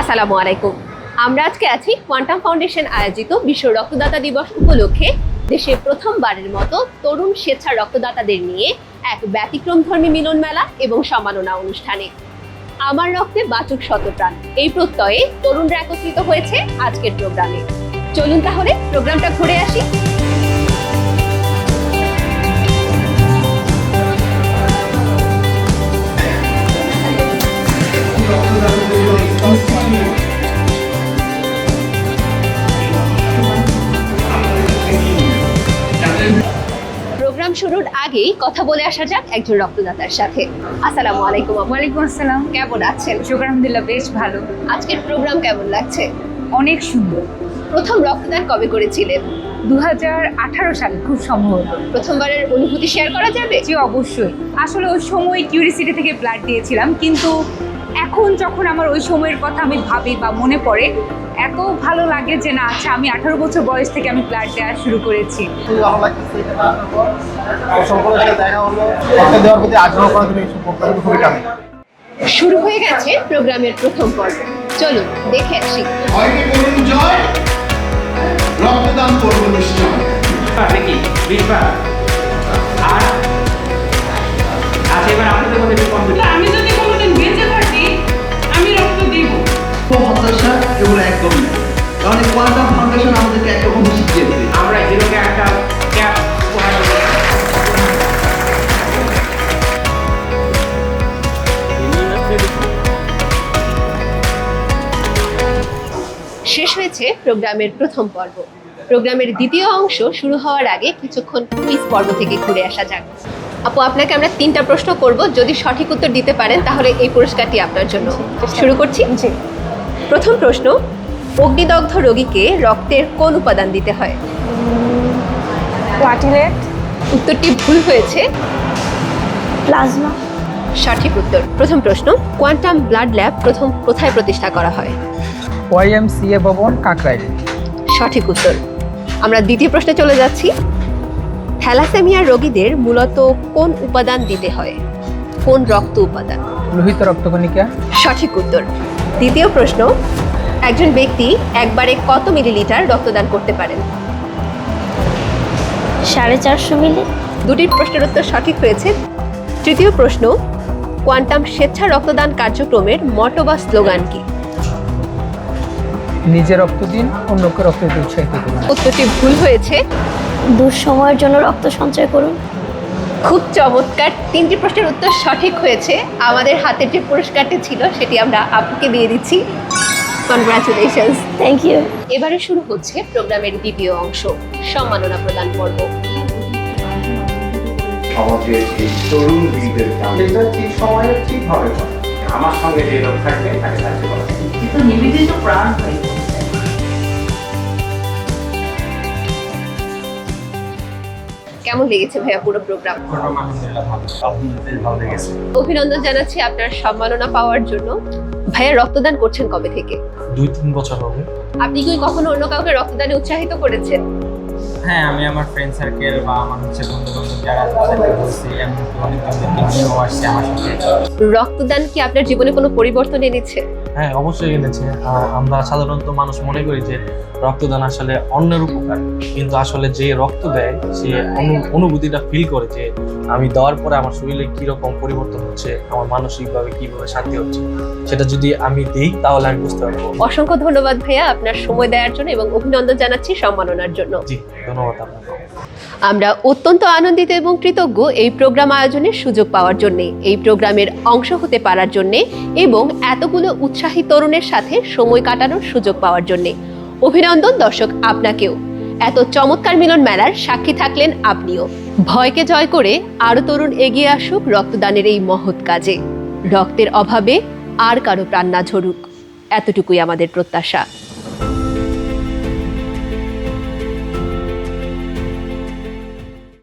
আসসালামু আলাইকুম আমরা আজকে আছি কোয়ান্টাম ফাউন্ডেশন আয়োজিত বিশ্ব রক্তদাতা দিবস উপলক্ষে দেশে প্রথমবারের মতো তরুণ স্বেচ্ছা রক্তদাতাদের নিয়ে এক ব্যতিক্রমধর্মী মিলন মেলা এবং সম্মাননা অনুষ্ঠানে। আমার রক্তে বাচক শতপ্রাণ। এই প্রত্যয়ে তরুণরা একত্রিত হয়েছে আজকের প্রোগ্রামে। চলুন তাহলে প্রোগ্রামটা ঘুরে আসি। শুরুর আগেই কথা বলে আসা যাক একজন রক্তদাতার সাথে। আসসালামু আলাইকুম ওয়ালাইকুম আসসালাম। কেমন আছেন? শুক্র আলহামদুলিল্লাহ বেশ ভালো। আজকের প্রোগ্রাম কেমন লাগছে? অনেক সুন্দর। প্রথম রক্তদান কবে করেছিলেন? দু হাজার সালে খুব সম্ভবত। প্রথমবারের অনুভূতি শেয়ার করা যাবে? জি অবশ্যই। আসলে ওই সময় কিউরিসিটি থেকে ব্লাড দিয়েছিলাম কিন্তু এখন যখন আমার ওই সময়ের কথা আমি ভাবি বা মনে পড়ে এত ভালো লাগে যে না আচ্ছা আমি আঠারো বছর বয়স থেকে আমি ব্লাড দেওয়া শুরু করেছি। শুরু হয়ে গেছে প্রোগ্রামের প্রথম পর্ব। চলুন দেখে আসি। রক্তদান করব নিশ্চয় শেষ হয়েছে প্রোগ্রামের প্রথম পর্ব। প্রোগ্রামের দ্বিতীয় অংশ শুরু হওয়ার আগে কিছুক্ষণ কুইজ পর্ব থেকে ঘুরে আসা যাক। আপু আপনাকে আমরা তিনটা প্রশ্ন করব। যদি সঠিক উত্তর দিতে পারেন তাহলে এই পুরস্কারটি আপনার জন্য। শুরু করছি? প্রথম প্রশ্ন অগ্নিদগ্ধ রোগীকে রক্তের কোন উপাদান দিতে হয়? প্লাটিলেট উত্তরটি ভুল হয়েছে। প্লাজমা সঠিক উত্তর। প্রথম প্রশ্ন কোয়ান্টাম ব্লাড ল্যাব প্রথম কোথায় প্রতিষ্ঠা করা হয়? ওয়াইএমসিএ ভবন কাকরাইল। সঠিক উত্তর। আমরা দ্বিতীয় প্রশ্নে চলে যাচ্ছি। থ্যালাসেমিয়া রোগীদের মূলত কোন উপাদান দিতে হয়? কোন রক্ত উপাদান? লোহিত রক্তকণিকা। সঠিক উত্তর। দ্বিতীয় প্রশ্ন একজন ব্যক্তি একবারে কত মিলিলিটার রক্তদান করতে পারেন? সাড়ে চারশো মিলি। দুটি প্রশ্নের উত্তর সঠিক হয়েছে। তৃতীয় প্রশ্ন কোয়ান্টাম স্বেচ্ছা রক্তদান কার্যক্রমের মটো বা স্লোগান কি? নিজে রক্ত দিন অন্যকে রক্ত দিতে উৎসাহিত করুন। উত্তরটি ভুল হয়েছে। দুঃসময়ের জন্য রক্ত সঞ্চয় করুন। খুব চমৎকার। তিনটি প্রশ্নের উত্তর সঠিক হয়েছে। আমাদের হাতের যে পুরস্কারটি ছিল সেটি আমরা আপুকে দিয়ে দিচ্ছি। কনগ্রাচুলেশনস থ্যাংক ইউ এবারে শুরু হচ্ছে প্রোগ্রামের দ্বিতীয় অংশ। সম্মাননা প্রদান পর্ব সমাজের এই তরুণ সময়ে ঠিকভাবে। আমার সঙ্গে যে লোক থাকবে তাকে সাহায্য করা। কিন্তু নিবেদিত প্রাণ হয়ে কেমন লেগেছে ভাইয়া পুরো প্রোগ্রাম অভিনন্দন জানাচ্ছি আপনার সম্মাননা পাওয়ার জন্য। ভাইয়া রক্তদান করছেন কবে থেকে? দুই তিন বছর হবে। আপনি কি কখনো অন্য কাউকে রক্তদানে উৎসাহিত করেছেন? হ্যাঁ আমি আমার ফ্রেন্ড সার্কেল বা আমার হচ্ছে বন্ধু বান্ধব যারা তাদেরকে বলছি এমন অনেকজনদেরকে নিয়েও আসছে আমার সাথে। রক্তদান কি আপনার জীবনে কোনো পরিবর্তন এনেছে? হ্যাঁ অবশ্যই এনেছে। আমরা সাধারণত মানুষ মনে করি যে রক্তদান আসলে অন্যের উপকার। কিন্তু আসলে যে রক্ত দেয় সে অনুভূতিটা ফিল করে যে আমি দেওয়ার পরে আমার শরীরে কীরকম পরিবর্তন হচ্ছে আমার মানসিকভাবে কীভাবে শান্তি হচ্ছে সেটা যদি আমি দিই তাহলে আমি বুঝতে পারব। অসংখ্য ধন্যবাদ ভাইয়া আপনার সময় দেওয়ার জন্য এবং অভিনন্দন জানাচ্ছি সম্মাননার জন্য। জি ধন্যবাদ আপনাকে। আমরা অত্যন্ত আনন্দিত এবং কৃতজ্ঞ এই প্রোগ্রাম আয়োজনের সুযোগ পাওয়ার জন্য এই প্রোগ্রামের অংশ হতে পারার জন্য এবং এতগুলো উৎসাহী তরুণের সাথে সময় কাটানোর সুযোগ পাওয়ার জন্য। অভিনন্দন দর্শক আপনাকেও। এত চমৎকার মিলন মেলার সাক্ষী থাকলেন আপনিও। ভয়কে জয় করে আরও তরুণ এগিয়ে আসুক রক্তদানের এই মহৎ কাজে। রক্তের অভাবে আর কারও প্রাণ না ঝরুক। এতটুকুই আমাদের প্রত্যাশা।